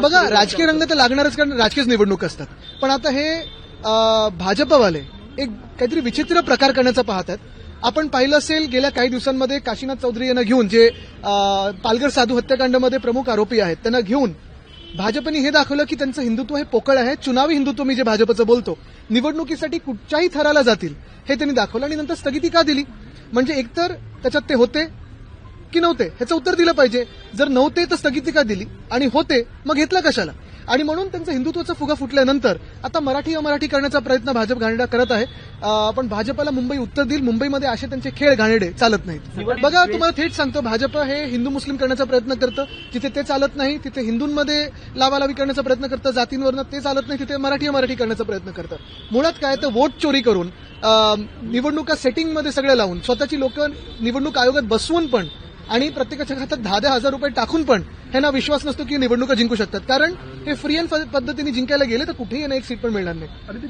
बघा राजकीय रंग तर लागणारच कारण राजकीय निवडणूक असतात. पण आता हे भाजपवाले एक काहीतरी विचित्र प्रकार करण्याचा पाहतात. आपण पाहिलं असेल गेल्या काही दिवसांमध्ये काशीनाथ चौधरी यांना घेऊन जे पालघर साधू हत्याकांडामध्ये प्रमुख आरोपी आहेत त्यांना घेऊन भाजपने हे दाखवलं की त्यांचं हिंदुत्व हे पोकळ आहे चुनावी हिंदुत्व मी जे भाजपचं बोलतो निवडणुकीसाठी कुठच्याही थराला जातील हे त्यांनी दाखवलं आणि नंतर स्थगिती का दिली? म्हणजे एकतर त्याच्यात ते होते की नव्हते ह्याचं उत्तर दिलं पाहिजे. जर नव्हते तर स्थगिती का दिली? आणि होते मग घेतलं कशाला? आणि म्हणून त्यांचं हिंदुत्वाचा फुगा फुटल्यानंतर आता मराठी अमराठी करण्याचा प्रयत्न भाजप घाणेरडा करत आहे. पण भाजपला मुंबई उत्तर देईल मुंबईमध्ये असे त्यांचे खेळ घाणेरडे चालत नाहीत. बघा तुम्हाला थेट सांगतो भाजप हे हिंदू मुस्लिम करण्याचा प्रयत्न करतं. जिथे ते चालत नाही तिथे हिंदूंमध्ये लावालावी करण्याचा प्रयत्न करतं. जातींवरनं ते चालत नाही तिथे मराठी अमराठी करण्याचा प्रयत्न करतं. मुळात काय तर वोट चोरी करून निवडणुका सेटिंगमध्ये सगळे लावून स्वतःची लोक निवडणूक आयोगात बसवून पण आणि प्रत्येकाच्या खात्यात दहा दहा हजार रुपये टाकून पण ह्यांना विश्वास नसतो की निवडणुका जिंकू शकतात. कारण हे फ्री अँड पद्धतीने जिंकायला गेले तर कुठेही यांना एक सीट पण मिळणार नाही.